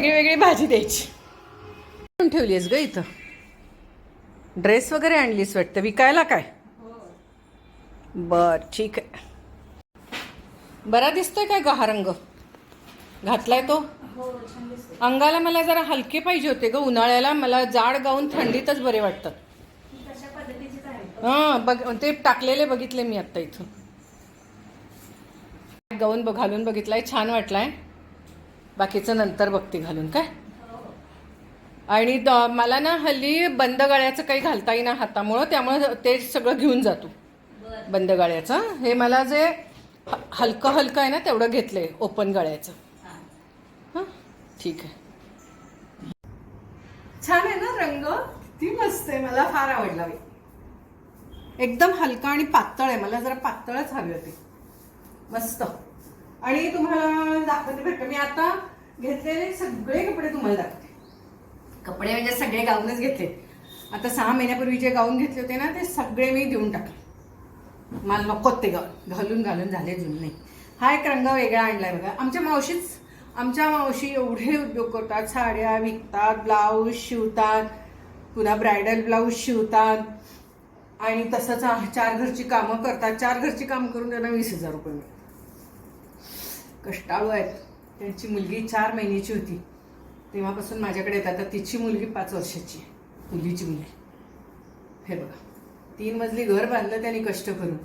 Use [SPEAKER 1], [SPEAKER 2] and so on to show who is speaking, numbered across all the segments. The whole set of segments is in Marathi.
[SPEAKER 1] वेगळी वेगळी भाजी द्यायची. ठेवली आहेस ग इथं. ड्रेस वगैरे आणलीस वाटतं. विकायला काय? बर ठीक आहे. बरा दिसतोय काय ग हा रंग? घातलाय तो? अंगाला मला जरा हलके पाहिजे होते ग. उन्हाळ्याला मला जाड गाऊन थंडीतच बरे वाटतात. हां बघ ते टाकलेले बघितले मी आत्ता इथून गाऊन बघ घालून बघितलाय. छान वाटलाय. बाकीचं नंतर बघते घालून काय? आणि द- मला ना हल्ली बंद गळ्याचं काही घालता येईना हातामुळं त्यामुळं ते सगळं घेऊन जातो. बंद गळ्याचं. हे मला जे हलकं हलकं आहे ना तेवढं घेतलंय ओपन गळ्याचं. हां. ठीक आहे. छान आहे ना रंग? ती मस्त आहे मला फार आवडला. एकदम हलका आणि पातळ आहे मला जरा पातळच हवी होती. मस्त. आणि तुम्हाला दाखवते भेटतं मी आता घेतलेले सगळे कपडे तुम्हाला दाखवते. कपडे म्हणजे सगळे गाऊनच घेतले. आता सहा महिन्यापूर्वी जे गाऊन घेतले होते ना ते सगळे मी देऊन टाकले. मला नको ते गाऊन. घालून घालून झाले जुने. हा एक रंग वेगळा आणलाय बघा. आमच्या मावशीच आमच्या मावशी एवढे उद्योग करतात. साड्या विकतात ब्लाऊज शिवतात पुन्हा ब्रायडल ब्लाऊज शिवतात. आणि तसंच चार घरची कामं करतात. चार घरची कामं करून त्यांना वीस हजार रुपये मिळतात. कष्टाळू आहेत. त्यांची मुलगी चार महिन्याची होती. तेव्हापासून माझ्याकडे येतात. आता तिची मुलगी पाच वर्षाची आहे. मुलीची मुलगी. हे बघा. तीन मजली घर बांधलं त्यांनी कष्ट करून.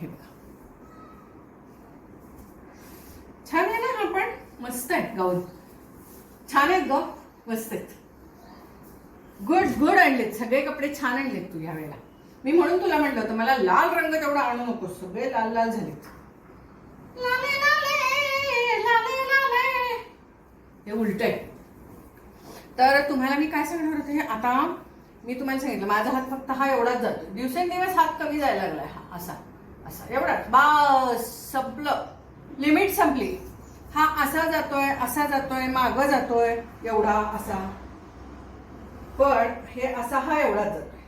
[SPEAKER 1] हे बघा. छान आहे ना हा पण? मस्त आहे गाऊन. छान आहेत ग. मस्त आहेत. गुड गुड आणलेत. सगळे कपडे छान आणलेत तू ह्या वेळेला. मी म्हणून तुला म्हटलं होतं मला लाल रंग तेवढा आणू नकोस. सगळे लाल लाल झालेत. लाल हे उलट आहे. तर तुम्हाला मी काय सांगणार होते हे? आता मी तुम्हाला सांगितलं माझा हात फक्त हा एवढाच जातो. दिवसेंदिवस हात कमी जायला लागलाय हा असा असा एवढाच. बस संपलं. लिमिट संपली. हा असा जातोय असा जातोय मागं जातोय एवढा असा. पण हे असा हा एवढाच जातोय.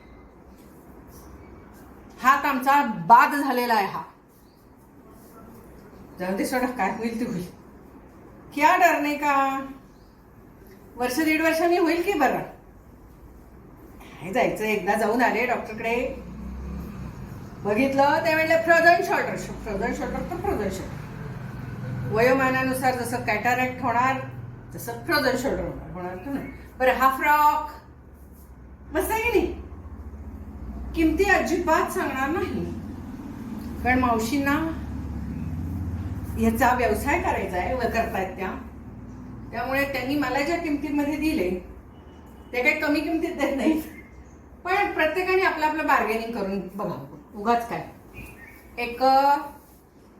[SPEAKER 1] हात आमचा बाद झालेला आहे हा. जाऊ दिसवडा काय होईल ते होईल. क्या डरणे का? वर्ष दीड वर्षांनी होईल की बरं? काय जायचं एकदा जाऊन आले डॉक्टरकडे. बघितलं ते म्हणले फ्रोझन शॉर्टर फ्रोझन शॉर्टर तर फ्रोझन शॉर्टर. वयोमानानुसार जसं कॅटारॅक्ट होणार तसं फ्रोझन शॉर्टर होणार. होणार तर नाही. बरं हा फ्रॉक मस्त आहे की नाही? किमती अजिबात सांगणार नाही. कारण मावशींना ह्याचा व्यवसाय करायचा आहे व करतायत त्या. त्यामुळे त्यांनी मला ज्या किमतीमध्ये दिले ते काही कमी किमतीत देत नाहीत. पण प्रत्येकाने आपलं आपलं बार्गेनिंग करून बघावं उगाच काय. एक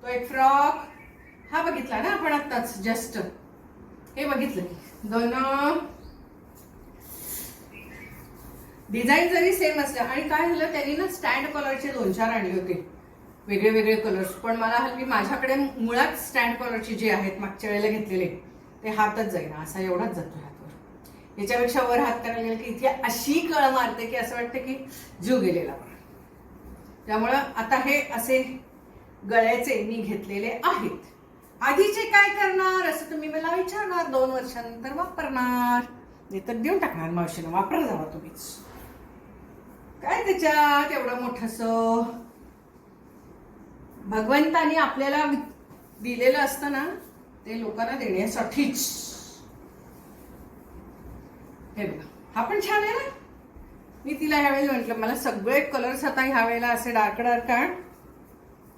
[SPEAKER 1] तो एक फ्रॉक हा बघितला ना आपण आत्ताच जस्ट हे बघितलं. दोन डिझाईन जरी सेम असलं आणि काय झालं त्यांनी ना स्टँड कलरचे दोन चार आणले होते. वेगळे वेगळे कलर्स पण मला हल्ली माझ्याकडे मुळात स्टँड कलरचे जे आहेत मागच्या वेळेला घेतलेले ते हातच जाईना. असा एवढाच जातो हातवर. याच्यापेक्षा वर हात करायला गेलं की इथे अशी कळ मारते की असं वाटतं की जीव गेलेला त्यामुळं आता हे असे गळ्याचे मी घेतलेले आहेत. आधीचे काय करणार? असं तुम्ही मला विचारणार. दोन वर्षानंतर वापरणार. नाही तर देऊन टाकणार मावशीनं. वापरा जावा तुम्हीच. काय त्याच्यात? एवढं मोठस. भगवंतानी आपल्याला दिलेलं असतं ना ते लोकांना देण्यासाठीच. हे बघा. हा पण छान आहे ना? मी तिला ह्यावेळेला म्हटलं मला सगळे कलर्स आता ह्या वेळेला असे डार्क डार्क आण.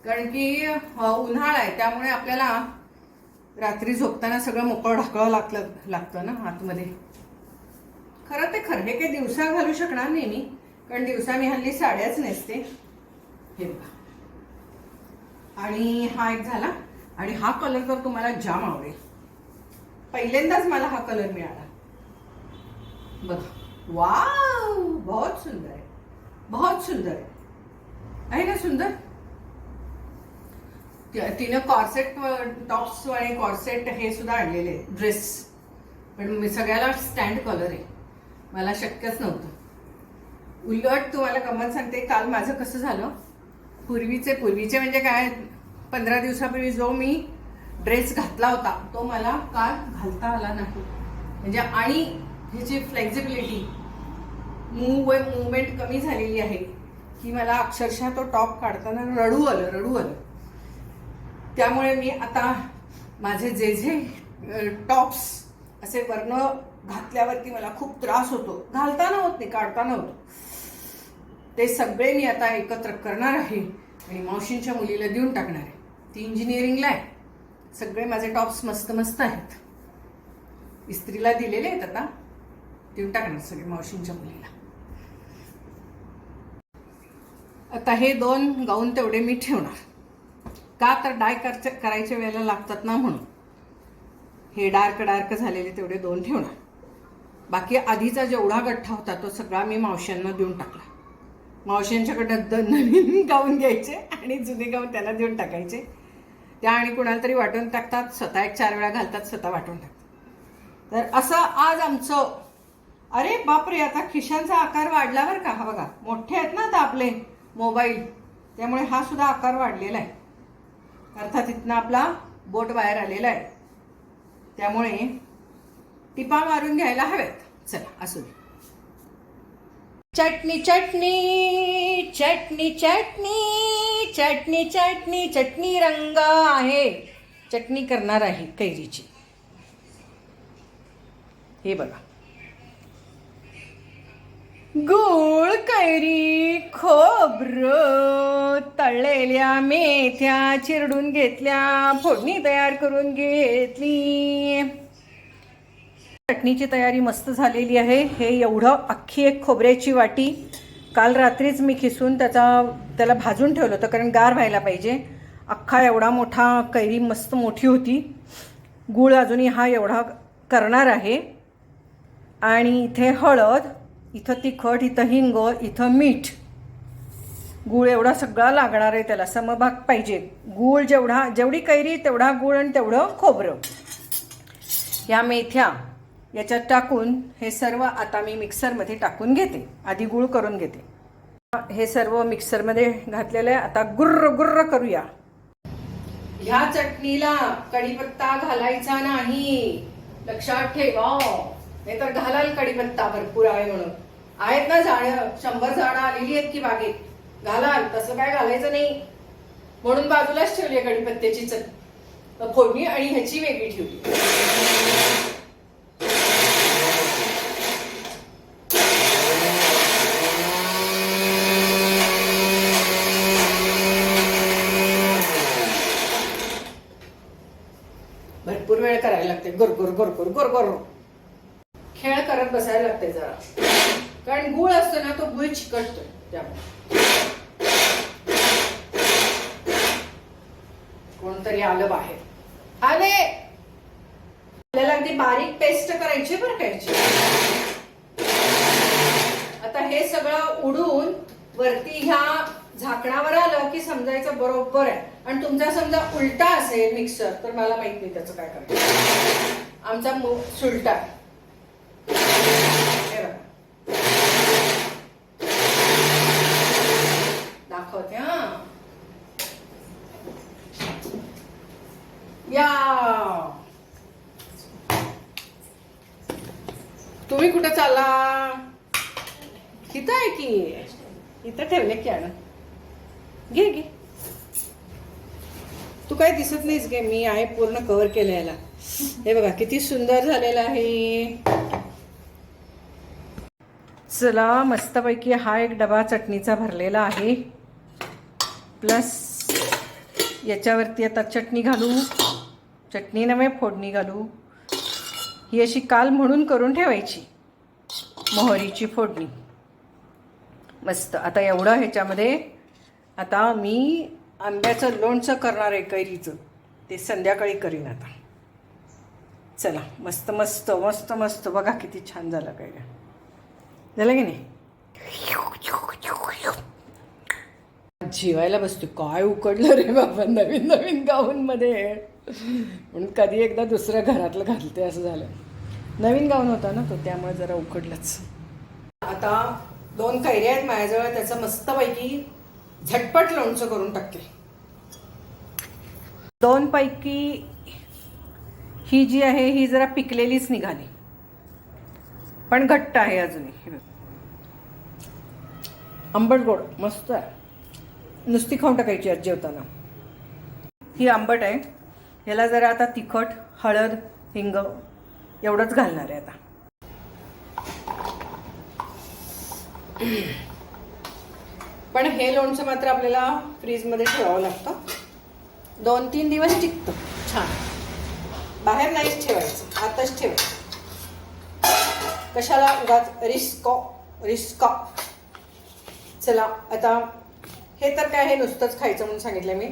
[SPEAKER 1] कारण की उन्हाळा आहे त्यामुळे आपल्याला रात्री झोपताना सगळं मोकळं ढाकळं लागलं लागतं ना आतमध्ये. खरं ते खरं हे काही दिवसा घालू शकणार नाही मी कारण दिवसा मी हल्ली साड्याच नेसते. हे बघा. आणि हा एक झाला. आणि हा कलर तर तुम्हाला जाम आवडेल पहिल्यांदाच मला हा कलर मिळाला. बघा. वाव बहुत सुंदर आहे. बहुत सुंदर आहे. आहे ना सुंदर? तिनं कॉर्सेट टॉप्स आणि कॉर्सेट हे सुद्धा आणलेले ड्रेस पण मी सगळ्याला स्टँड कलर आहे. मला शक्यच नव्हतं. उलट तुम्हाला कमल सांगते काल माझं कसं झालं? पूर्वीचे पूर्वीचे म्हणजे काय? पंधरा दिवसापूर्वी जो मी ड्रेस घातला होता तो मला काल घालता आला नाही. म्हणजे आणि ह्याची फ्लेक्झिबिलिटी मूव मुवमेंट कमी झालेली आहे की मला अक्षरशः तो टॉप काढताना रडू आलं रडू आलं. त्यामुळे मी आता माझे जे जे टॉप्स असे वर्ण घातल्यावरती मला खूप त्रास होतो. घालताना होत नाही काढताना होतो ते सगळे मी आता एकत्र करणार आहे आणि मावशींच्या मुलीला देऊन टाकणार आहे. ती इंजिनिअरिंगला आहे. सगळे माझे टॉप्स मस्त मस्त आहेत. इस्त्रीला दिलेले आहेत आता. देऊन टाकणार सगळे मावशींच्या मुलीला. आता हे दोन गाऊन तेवढे मी ठेवणार. का तर डाय करच्या करायच्या वेळेला लागतात ना म्हणून. हे डार्क डार्क झालेले तेवढे दोन ठेवणार. बाकी आधीचा जेवढा गठ्ठा होता तो सगळा मी मावश्यांना देऊन टाकला. मावशींच्याकडं नवीन गाऊन घ्यायचे आणि जुने गाऊन त्याला देऊन टाकायचे. त्या आणि कुणाला तरी वाटून टाकतात स्वतः एक चार वेळा घालतात स्वतः वाटून टाकतात. तर असं आज आमचं अरे बापरे आता खिशांचा आकार वाढला बरं का. हा बघा मोठे आहेत ना आता आपले मोबाईल. त्यामुळे हा सुद्धा आकार वाढलेला आहे. अर्थात इथनं आपला बोट बाहेर आलेला आहे. त्यामुळे टिपा मारून घ्यायला हव्यात चला असू दे. चटणी चटणी चटणी चटणी चटणी चटणी चटणी रंग आहे. चटणी करणार आहे कैरीची. हे बघा. गुळ कैरी खोबरं तळलेल्या मेथ्या चिरडून घेतल्या फोडणी तयार करून घेतली. चटणीची तयारी मस्त झालेली आहे. हे एवढं अख्खी एक खोबऱ्याची वाटी. काल रात्रीच मी खिसून त्याचा त्याला भाजून ठेवलं होतं कारण गार व्हायला पाहिजे. अख्खा एवढा मोठा कैरी मस्त मोठी होती. गूळ अजूनही हा एवढा करणार आहे. आणि इथे हळद इथं तिखट इथं हिंग इथं मीठ. गूळ एवढा सगळा लागणार आहे त्याला समभाग पाहिजे. गूळ जेवढा जेवढी कैरी तेवढा गूळ आणि तेवढं खोबरं. या मेथ्या. याच्यात टाकून हे सर्व आता मी मिक्सरमध्ये टाकून घेते. आधी गूळ करून घेते. हे सर्व मिक्सरमध्ये घातलेलं आहे. आता गुर्र गुर्र करूया. ह्या चटणीला कढीपत्ता घालायचा नाही. लक्षात ठेवा. नाहीतर घालाल कढीपत्ता भरपूर आहे म्हणून. आहेत ना झाडं? शंभर झाडं आलेली आहेत की बागेत? घालाल. तसं काय घालायचं नाही. म्हणून बाजूलाच ठेवली आहे कढीपत्त्याची चट फोडणी आणि ह्याची वेगळी ठेवली भरपूर वेळ करायला लागते गुरगुर गुरगुर गुरगुर खेळ करत बसायला लागते जरा कारण गुळ असतो ना तो गुळ चिकटतो त्यामुळे. कोणतरी आलं बाहेर. आले! आपल्याला अगदी बारीक पेस्ट करायची बरं कायची आता हे सगळं उडून वरती ह्या झाकणावर आलं की समजायचं बरोबर आहे. आणि तुमचा समजा उलटा असेल मिक्सर तर मला माहीत नाही त्याचं काय करायचं. आमचा मूग सुलटा आहे. हे बघा. दाखवते हा या तुम्ही कुठं चालला? इथं आहे की? इथं ठेवले की आण घे घे. तू काय दिसत नाहीस गे मी आहे पूर्ण कव्हर केलं याला हे बघा किती सुंदर झालेलं आहे. चला मस्तपैकी हा एक डबा चटणीचा भरलेला आहे. प्लस याच्यावरती आता चटणी घालू. चटणी नव्हे फोडणी घालू. ही अशी काल म्हणून करून ठेवायची. मोहरीची फोडणी. मस्त. आता एवढं ह्याच्यामध्ये आता मी आंब्याचं लोणचं करणार आहे कैरीचं. ते संध्याकाळी करीन आता. चला. मस्त मस्त मस्त मस्त. बघा किती छान झालं काय झालं की नाही? जेवायला बसतो काय उकडलं रे बाबा नवीन नवीन गाऊनमध्ये. म्हणून कधी एकदा दुसऱ्या घरातलं घालते असं झालं. नवीन गाऊन होता ना तो त्यामुळे जरा उकडलंच. आता दोन कैऱ्या आहेत माझ्याजवळ त्याचं मस्तपैकी झटपट लोणचं करून टाकते. दोन पैकी ही जी आहे ही जरा पिकलेलीच निघाली. पण घट्ट आहे अजूनही हे. आंबट गोड मस्त. आहे नुसती खाऊन टाकायची आज जेवताना. ही आंबट आहे. ह्याला जरा आता तिखट हळद हिंग एवढंच घालणार आहे आता. पण हे लोणचं मात्र आपल्याला फ्रीजमध्ये ठेवावं लागतं. दोन तीन दिवस टिकतं. छान. बाहेर नाहीच ठेवायचं आताच ठेवायचं. कशाला उगाच रिस्क रिस्क. चला आता हे तर काय हे नुसतंच खायचं म्हणून सांगितलं मी.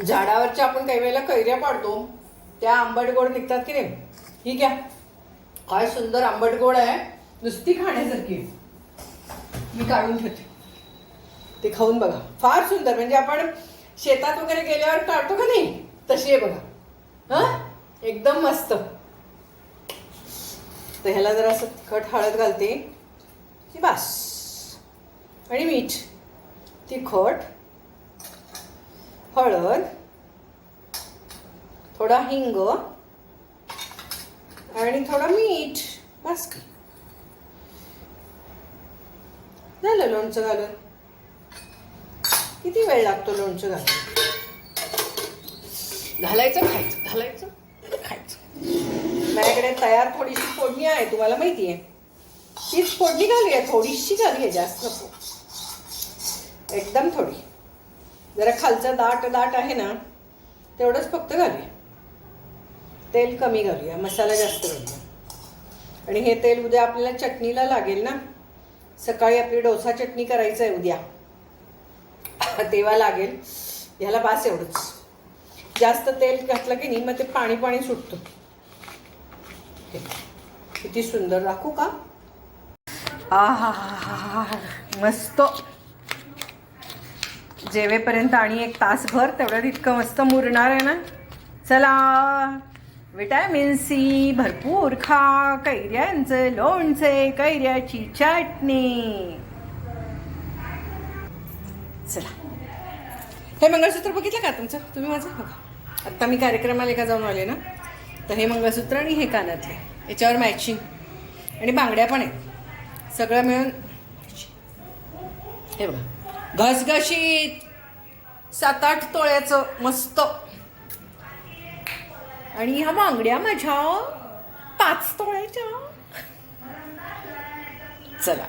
[SPEAKER 1] झाडावरच्या आपण काही वेळेला कैऱ्या पाडतो त्या आंबट गोड निघतात की नाही? ही घ्या काय सुंदर आंबट गोड आहे. नुसती खाण्यासारखी मी काढून ठेवते. ते खाऊन बघा. फार सुंदर. म्हणजे आपण शेतात वगैरे गेल्यावर काढतो का नाही? तशी आहे बघा. हां? एकदम मस्त. तर ह्याला जरा असं तिखट हळद घालते. की बास. आणि मीठ. तिखट हळद थोडा हिंग आणि थोडा मीठ बस झालं लोणचं घालून? किती वेळ लागतो लोणचं घालून? घालायचं खायचं घालायचं खायचं. माझ्याकडे तयार थोडीशी फोडणी आहे तुम्हाला माहिती आहे. तीच फोडणी घालूया थोडीशी घालूया जास्त नको. एकदम थोडी. जरा खालचं दाट दाट आहे ना तेवढंच फक्त घालूया. तेल कमी घालूया मसाला जास्त घालूया. आणि हे तेल उद्या आपल्याला चटणीला लागेल ना. सकाळी आपली डोसा चटणी करायचं आहे उद्या. तेव्हा लागेल. ह्याला बास एवढंच. जास्त तेल घातलं की नाही मग ते पाणी पाणी सुटतं. किती सुंदर. दाखवू का? आहा मस्त. जेवेपर्यंत आणि एक तासभर तेवढं इतकं मस्त मुरणार आहे ना. चला. विटॅमिन सी भरपूर खा. कैऱ्यांचं लोणचे कैऱ्याची चटणी. चला. हे मंगळसूत्र बघितलं का तुमचं? तुम्ही माझं? बघा. आत्ता मी कार्यक्रमाला एका जाऊन आले ना. तर हे मंगळसूत्र आणि हे कानातले. याच्यावर मॅचिंग आणि बांगड्या पण आहेत. सगळं मिळून. हे बघा. घसघशीत. सात आठ तोळ्याचं मस्त. आणि ह्या बांगड्या माझ्या. पाच तोळ्याच्या. चला.